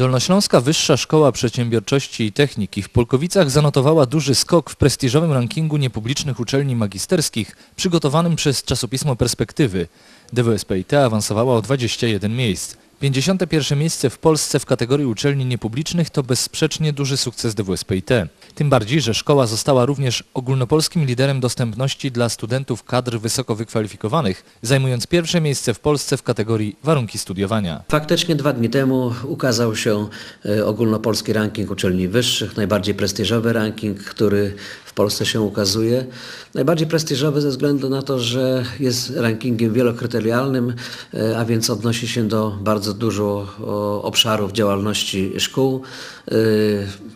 Dolnośląska Wyższa Szkoła Przedsiębiorczości i Techniki w Polkowicach zanotowała duży skok w prestiżowym rankingu niepublicznych uczelni magisterskich przygotowanym przez czasopismo Perspektywy. DWSPIT awansowała o 21 miejsc. 51 miejsce w Polsce w kategorii uczelni niepublicznych to bezsprzecznie duży sukces DWSPIT. Tym bardziej, że szkoła została również ogólnopolskim liderem dostępności dla studentów kadr wysoko wykwalifikowanych, zajmując pierwsze miejsce w Polsce w kategorii warunki studiowania. Faktycznie dwa dni temu ukazał się e, ogólnopolski ranking uczelni wyższych, najbardziej prestiżowy ranking, który w Polsce się ukazuje. Najbardziej prestiżowy ze względu na to, że jest rankingiem wielokryterialnym, e, a więc odnosi się do bardzo dużo obszarów działalności szkół. E,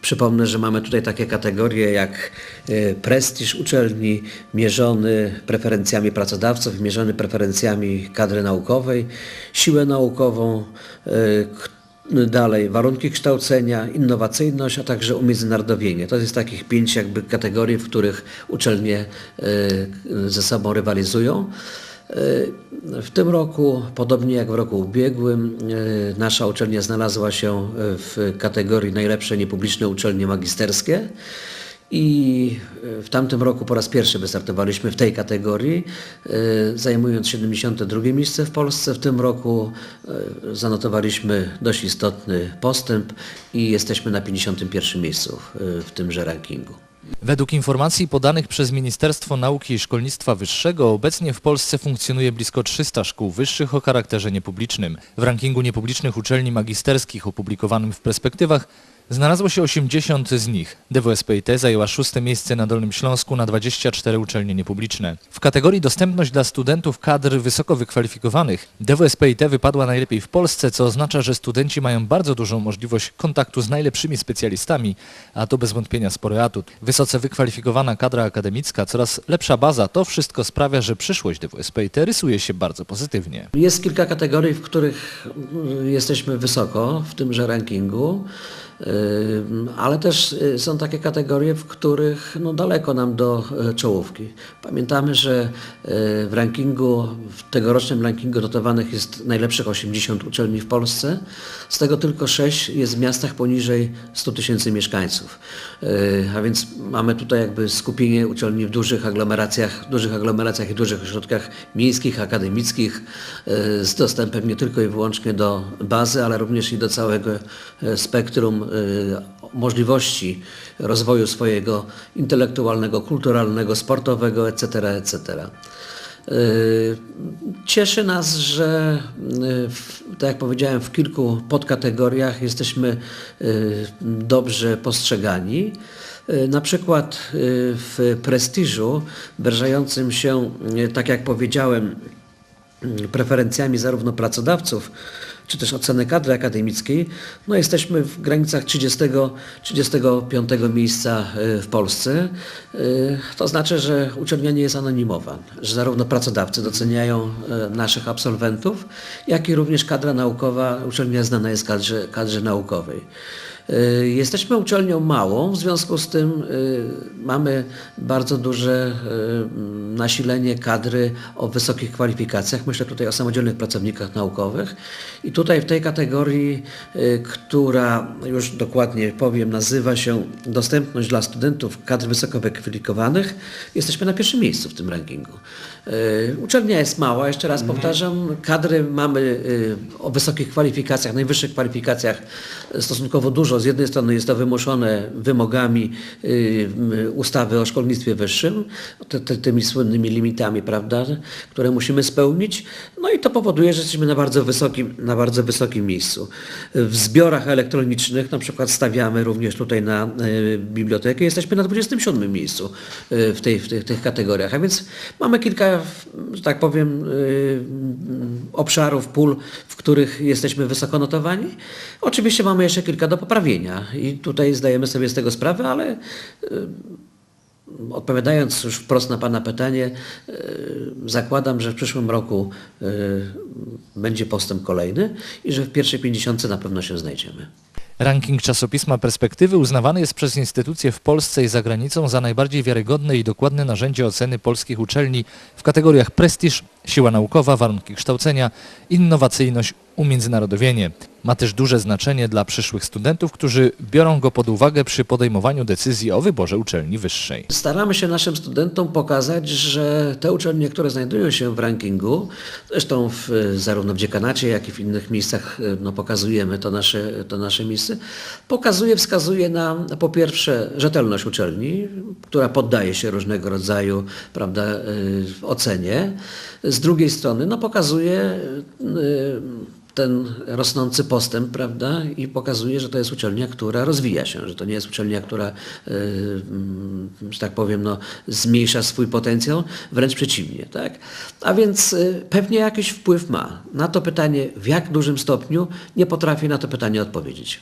Przypomnę, że mamy tutaj takie kategorie jak e, prestiż uczelni mierzony preferencjami pracodawców, mierzony preferencjami kadry naukowej, siłę naukową, Dalej, warunki kształcenia, innowacyjność, a także umiędzynarodowienie. To jest takich pięć jakby kategorii, w których uczelnie e, ze sobą rywalizują. E, W tym roku, podobnie jak w roku ubiegłym, e, nasza uczelnia znalazła się w kategorii najlepsze niepubliczne uczelnie magisterskie. I e, w tamtym roku po raz pierwszy wystartowaliśmy w tej kategorii, e, zajmując 72 miejsce w Polsce. W tym roku e, zanotowaliśmy dość istotny postęp i jesteśmy na 51 miejscu w tymże rankingu. Według informacji podanych przez Ministerstwo Nauki i Szkolnictwa Wyższego obecnie w Polsce funkcjonuje blisko 300 szkół wyższych o charakterze niepublicznym. W rankingu niepublicznych uczelni magisterskich opublikowanym w perspektywach znalazło się 80 z nich. DWSPIT zajęła szóste miejsce na Dolnym Śląsku na 24 uczelnie niepubliczne. W kategorii dostępność dla studentów kadr wysoko wykwalifikowanych DWSPIT wypadła najlepiej w Polsce, co oznacza, że studenci mają bardzo dużą możliwość kontaktu z najlepszymi specjalistami, a to bez wątpienia spory atut. Wysoce wykwalifikowana kadra akademicka, coraz lepsza baza, to wszystko sprawia, że przyszłość DWSPIT rysuje się bardzo pozytywnie. Jest kilka kategorii, w których mm, jesteśmy wysoko w tymże rankingu, ale też y, są takie kategorie, w których no, daleko nam do y, czołówki. Pamiętamy, że y, w rankingu, w tegorocznym rankingu notowanych jest najlepszych 80 uczelni w Polsce, z tego tylko 6 jest w miastach poniżej 100 tysięcy mieszkańców. A więc mamy tutaj jakby skupienie uczelni w dużych aglomeracjach, dużych aglomeracjach i dużych ośrodkach miejskich, akademickich z dostępem nie tylko i wyłącznie do bazy, ale również i do całego spektrum y, możliwości rozwoju swojego intelektualnego, kulturalnego, sportowego, etc., etc. Y, Cieszy nas, że y, tak jak powiedziałem, w kilku podkategoriach jesteśmy dobrze postrzegani. Na przykład w prestiżu, wyrażającym się, tak jak powiedziałem, preferencjami zarówno pracodawców, czy też oceny kadry akademickiej, no jesteśmy w granicach 30, 35 miejsca y, w Polsce. Y, To znaczy, że uczelnia nie jest anonimowa, że zarówno pracodawcy doceniają y, naszych absolwentów, jak i również kadra naukowa, uczelnia znana jest kadrze, kadrze naukowej. Y, Jesteśmy uczelnią małą, w związku z tym y, mamy bardzo duże y, nasilenie kadry o wysokich kwalifikacjach. Myślę tutaj o samodzielnych pracownikach naukowych. I tutaj w tej kategorii, która już dokładnie powiem, nazywa się Dostępność dla studentów kadr wysoko wykwalifikowanych, jesteśmy na pierwszym miejscu w tym rankingu. Uczelnia jest mała, jeszcze raz powtarzam, kadry mamy o wysokich kwalifikacjach, najwyższych kwalifikacjach stosunkowo dużo. Z jednej strony jest to wymuszone wymogami y, ustawy o szkolnictwie wyższym, tymi słynnymi limitami, prawda, które musimy spełnić. No i to powoduje, że jesteśmy na bardzo wysokim, na bardzo wysokim miejscu. W zbiorach elektronicznych na przykład stawiamy również tutaj na y, bibliotekę, jesteśmy na 27 miejscu y, w, tej, w tych, tych kategoriach, a więc mamy kilka, że tak powiem, obszarów, pól, w których jesteśmy wysoko notowani. Oczywiście mamy jeszcze kilka do poprawienia i tutaj zdajemy sobie z tego sprawę, ale Odpowiadając już wprost na Pana pytanie, e, zakładam, że w przyszłym roku e, będzie postęp kolejny i że w pierwszej pięćdziesiątce na pewno się znajdziemy. Ranking czasopisma Perspektywy uznawany jest przez instytucje w Polsce i za granicą za najbardziej wiarygodne i dokładne narzędzie oceny polskich uczelni w kategoriach prestiż, siła naukowa, warunki kształcenia, innowacyjność, umiędzynarodowienie. Ma też duże znaczenie dla przyszłych studentów, którzy biorą go pod uwagę przy podejmowaniu decyzji o wyborze uczelni wyższej. Staramy się naszym studentom pokazać, że te uczelnie, które znajdują się w rankingu, zresztą w, zarówno w dziekanacie, jak i w innych miejscach no, pokazujemy to nasze, to nasze miejsce, pokazuje, wskazuje na po pierwsze rzetelność uczelni, która poddaje się różnego rodzaju prawda, y, ocenie. Z drugiej strony no, pokazuje y, ten rosnący postęp, prawda, i pokazuje, że to jest uczelnia, która rozwija się, że to nie jest uczelnia, która, y, mm, że tak powiem, no, zmniejsza swój potencjał, wręcz przeciwnie, tak. A więc y, pewnie jakiś wpływ ma. Na to pytanie, w jak dużym stopniu, nie potrafię na to pytanie odpowiedzieć.